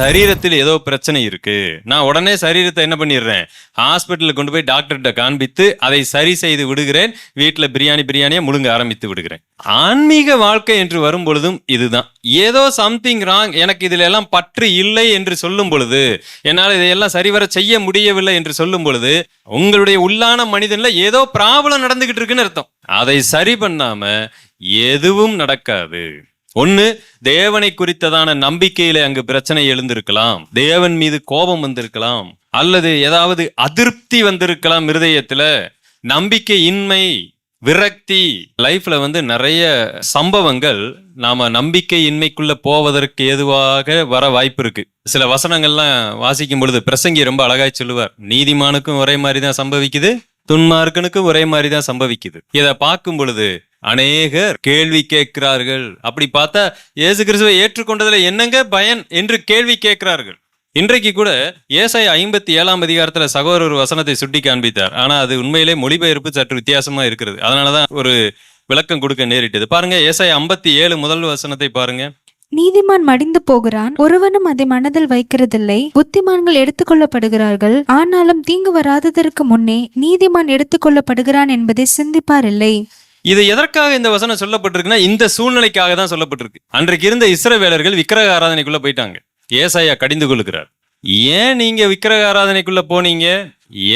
சரீரத்தில் ஏதோ பிரச்சனை இருக்கு. நான் உடனே சரீரத்தை என்ன பண்ணிடுறேன்? ஹாஸ்பிட்டலில் கொண்டு போய் டாக்டர்கிட்ட காண்பித்து அதை சரி செய்து விடுகிறேன். வீட்டில் பிரியாணி பிரியாணியை முழுங்க ஆரம்பித்து விடுகிறேன். ஆன்மீக வாழ்க்கை என்று வரும் பொழுதும் இதுதான். ஏதோ சம்திங் ராங் எனக்கு இதுல எல்லாம் பற்று இல்லை என்று சொல்லும் பொழுது என்னால் இதையெல்லாம் சரிவர செய்ய முடியவில்லை என்று சொல்லும் பொழுது உங்களுடைய உள்ளான மனிதன்ல ஏதோ ப்ராப்ளம் நடந்துகிட்டு இருக்குன்னு அர்த்தம். அதை சரி பண்ணாம எதுவும் நடக்காது. ஒன்று தேவனை குறித்ததான நம்பிக்கையில அங்கு பிரச்சனை எழுந்திருக்கலாம். தேவன் மீது கோபம் வந்திருக்கலாம். அல்லது ஏதாவது அதிருப்தி வந்திருக்கலாம் இருதயத்துல. நம்பிக்கை இன்மை விரக்தி லைஃப்ல வந்து நிறைய சம்பவங்கள் நாம நம்பிக்கை இன்மைக்குள்ள போவதற்கு ஏதுவாக வர வாய்ப்பு இருக்கு. சில வசனங்கள்லாம் வாசிக்கும் பொழுது பிரசங்கி ரொம்ப அழகாய் சொல்லுவார். நீதிமானுக்கும் ஒரே மாதிரி தான் சம்பவிக்குது. துன்மார்க்கனுக்கும் ஒரே மாதிரி தான் சம்பவிக்குது. இதை பார்க்கும் பொழுது அநேகர் கேள்வி கேட்கிறார்கள். அப்படி பார்த்தா இயேசு கிறிஸ்துவை ஏற்றுக்கொண்டதுல என்னங்க பயன் என்று கேள்வி கேட்கிறார்கள். இன்றைக்கு கூட ஏசாய் ஐம்பத்தி ஏழாம் அதிகாரத்துல சகோதரர் ஒரு வசனத்தை சுட்டி காண்பித்தார். ஆனா அது உண்மையிலே மொழிபெயர்ப்பு சற்று வித்தியாசமா இருக்கிறது. அதனாலதான் ஒரு விளக்கம் கொடுக்க நேரிட்டது. பாருங்க ஏசாய் ஐம்பத்தி ஏழு முதல் வசனத்தை பாருங்க. நீதிமான் மடிந்து போகிறான். ஒருவனும் அதை மனதில் வைக்கிறதில்லை. புத்திமான்கள் எடுத்துக்கொள்ளப்படுகிறார்கள். ஆனாலும் தீங்கு வராததற்கு முன்னே நீதிமான் எடுத்துக்கொள்ளப்படுகிறான் என்பதை சிந்திப்பார் இல்லை. இது எதற்காக இந்த வசனம் சொல்லப்பட்டிருக்குன்னா இந்த சூழ்நிலைக்காக தான் சொல்லப்பட்டிருக்கு. அன்றைக்கு இருந்த இஸ்ரவேலர்கள் விக்கிரக ஆராதனைக்குள்ள போயிட்டாங்க. ஏசாயா கடிந்து கொள்கிறார். ஏன் நீங்க விக்கிரக ஆராதனைக்குள்ள போனீங்க?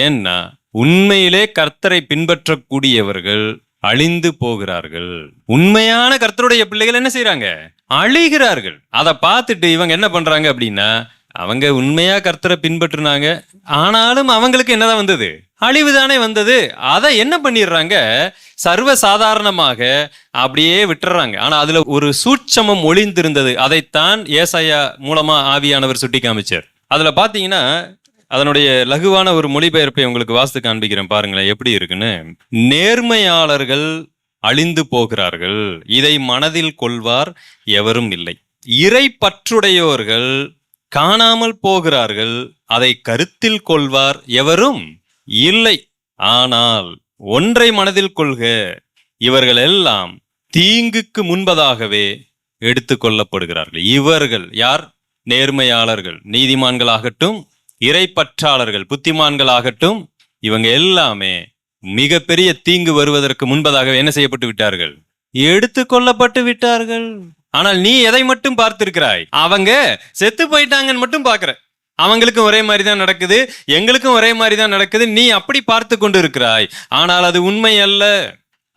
ஏன்னா உண்மையிலே கர்த்தரை பின்பற்றக்கூடியவர்கள் அழிந்து போகிறார்கள். உண்மையான கர்த்தருடைய பிள்ளைகள் என்ன செய்யறாங்க அழிகிறார்கள். அதை பார்த்துட்டு இவங்க என்ன பண்றாங்க அப்படின்னா அவங்க உண்மையா கர்த்தரை பின்பற்றுனாங்க. ஆனாலும் அவங்களுக்கு என்னதான் வந்தது? அழிவுதானே வந்தது. அதை என்ன பண்ணிடுறாங்க? சர்வ சாதாரணமாக அப்படியே விட்டுறாங்க. ஆனா அதுல ஒரு சூட்சமம் ஒளிந்திருந்தது. அதைத்தான் ஏசாயா மூலமா ஆவியானவர் சுட்டி காமிச்சார். அதுல பாத்தீங்கன்னா அதனுடைய லகுவான ஒரு மொழிபெயர்ப்பை உங்களுக்கு வாசித்து காண்பிக்கிறேன். பாருங்களேன் எப்படி இருக்குன்னு? நேர்மையாளர்கள் அழிந்து போகிறார்கள். இதை மனதில் கொள்வார் எவரும் இல்லை. இறை பற்றுடையோர்கள் காணாமல் போகிறார்கள். அதை கருத்தில் கொள்வார் எவரும் இல்லை. ஆனால் ஒன்றை மனதில் கொள்க இவர்கள் எல்லாம் தீங்குக்கு முன்பதாகவே எடுத்துக்கொள்ளப்படுகிறார்கள் இவர்கள் யார்? நேர்மையாளர்கள் நீதிமான்களாகட்டும் இறைப்பற்றாளர்கள் புத்திமான்களாகட்டும் இவங்க எல்லாமே மிகப்பெரிய தீங்கு வருவதற்கு முன்பதாகவே என்ன செய்யப்பட்டு விட்டார்கள்? எடுத்து கொல்லப்பட்டு விட்டார்கள். ஆனால் நீ எதை மட்டும் பார்த்திருக்கிறாய்? அவங்க செத்து போயிட்டாங்கன்னு மட்டும் பார்க்குற. அவங்களுக்கும் ஒரே மாதிரி தான் நடக்குது எங்களுக்கும் ஒரே மாதிரி தான் நடக்குது நீ அப்படி பார்த்து கொண்டு இருக்கிறாய் ஆனால் அது உண்மை அல்ல.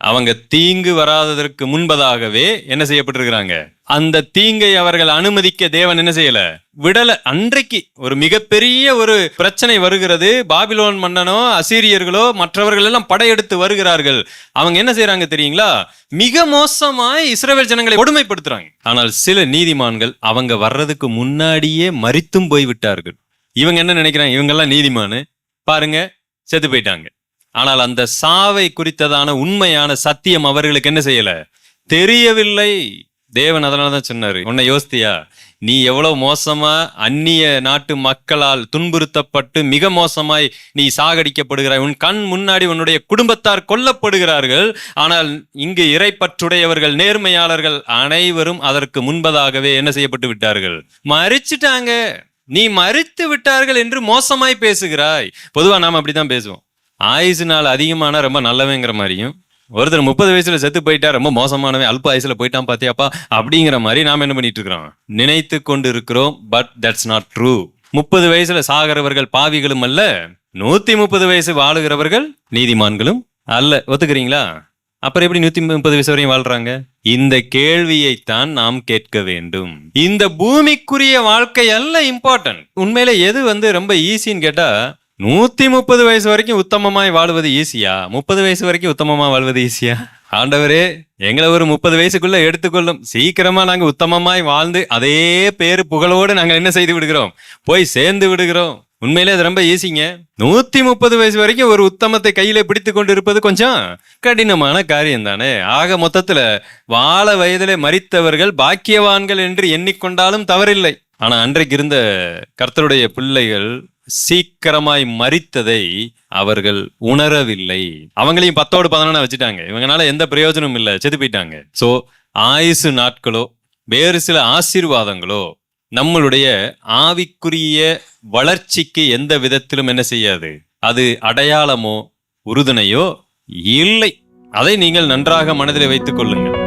அவங்க தீங்கு வராததற்கு முன்பதாகவே என்ன செய்யப்பட்டிருக்கிறாங்க? அந்த தீங்கை அவர்கள் அனுமதிக்க தேவன் என்ன செய்யல? விடல. அன்றைக்கு ஒரு மிகப்பெரிய ஒரு பிரச்சனை வருகிறது. பாபிலோன் மன்னனோ அசீரியர்களோ மற்றவர்கள் எல்லாம் படையெடுத்து வருகிறார்கள். அவங்க என்ன செய்யறாங்க தெரியுங்களா? மிக மோசமாய் இஸ்ரேல் ஜனங்களை கொடுமைப்படுத்துறாங்க. ஆனால் சில நீதிமான்கள் அவங்க வர்றதுக்கு முன்னாடியே மறித்தும் போய் விட்டார்கள் இவங்க என்ன நினைக்கிறாங்க? இவங்கெல்லாம் நீதிமானு. பாருங்க செத்து போயிட்டாங்க. ஆனால் அந்த சாவை குறித்ததான உண்மையான சத்தியம் அவர்களுக்கு என்ன செய்யல? தெரியவில்லை. தேவன் அதனால தான் சொன்னார். உன்னை யோசித்தியா? நீ எவ்வளவு மோசமாக அந்நிய நாட்டு மக்களால் துன்புறுத்தப்பட்டு மிக மோசமாய் நீ சாகடிக்கப்படுகிறாய். உன் கண் முன்னாடி உன்னுடைய குடும்பத்தார் கொல்லப்படுகிறார்கள். ஆனால் இங்கு இறைப்பற்றுடையவர்கள் நேர்மையாளர்கள் அனைவரும் அதற்கு முன்பதாகவே என்ன செய்யப்பட்டு விட்டார்கள்? மறிச்சிட்டாங்க. நீ மறித்து விட்டார்கள் என்று மோசமாய் பேசுகிறாய். பொதுவாக நாம் அப்படித்தான் பேசுவோம். ஆயுசு நாள் அதிகமான ரொம்ப நல்லவங்கிற மாதிரியும் ஒருத்தர் முப்பது வயசுல செத்து போயிட்டா ரொம்ப மோசமானவன் அல்ப ஆயுசுல போயிட்டான் பாத்தியாப்பா அப்படிங்கிற மாதிரி நாம என்ன பண்ணிட்டு இருக்கிறோம்? நினைத்து கொண்டு இருக்கிறோம் பட் தட்ஸ் நாட் ட்ரூ முப்பது வயசுல சாகிறவர்கள் பாவிகளும் அல்ல நூத்தி முப்பது வயசு வாழுகிறவர்கள் நீதிமான்களும் அல்ல. ஒத்துக்கிறீங்களா? அப்புறம் எப்படி நூத்தி முப்பது வயசு வரையும் வாழ்றாங்க? இந்த கேள்வியைத்தான் நாம் கேட்க வேண்டும். இந்த பூமிக்குரிய வாழ்க்கை அல்ல இம்பார்ட்டன்ட் உண்மையில எது வந்து ரொம்ப ஈஸின்னு கேட்டா நூத்தி முப்பது வயசு வரைக்கும் உத்தமமாய் வாழ்வது ஈஸியா? முப்பது வயசு வரைக்கும் உத்தமமா வாழ்வது ஈஸியா? ஆண்டவரே எங்களை ஒரு முப்பது வயசுக்குள்ள எடுத்துக்கொள்ளும். சீக்கிரமா நாங்க உத்தமமாய் வாழ்ந்து அதே பேரு புகழோடு நாங்க என்ன செய்து விடுகிறோம்? போய் சேர்ந்து விடுகிறோம். உண்மையிலே அது ரொம்ப ஈஸிங்க. நூத்தி முப்பது வயசு வரைக்கும் ஒரு உத்தமத்தை கையில பிடித்து கொண்டு இருப்பது கொஞ்சம் கடினமான காரியம் தானே? ஆக மொத்தத்துல வாழ வயதிலே மறித்தவர்கள் பாக்கியவான்கள் என்று எண்ணிக்கொண்டாலும் தவறில்லை. ஆனா அன்றைக்கு இருந்த கர்த்தருடைய பிள்ளைகள் சீக்கிரமாய் மறித்ததை அவர்கள் உணரவில்லை. அவங்களையும் பத்தோடு பதினொன்னா வச்சுட்டாங்க. இவங்கனால எந்த பிரயோஜனமும் இல்லை. செத்து போயிட்டாங்க. சோ ஆயுசு நாட்களோ வேறு சில ஆசீர்வாதங்களோ நம்மளுடைய ஆவிக்குரிய வளர்ச்சிக்கு எந்த விதத்திலும் என்ன செய்யாது? அது அடையாளமோ உறுதுணையோ இல்லை. அதை நீங்கள் நன்றாக மனதில் வைத்துக் கொள்ளுங்கள்.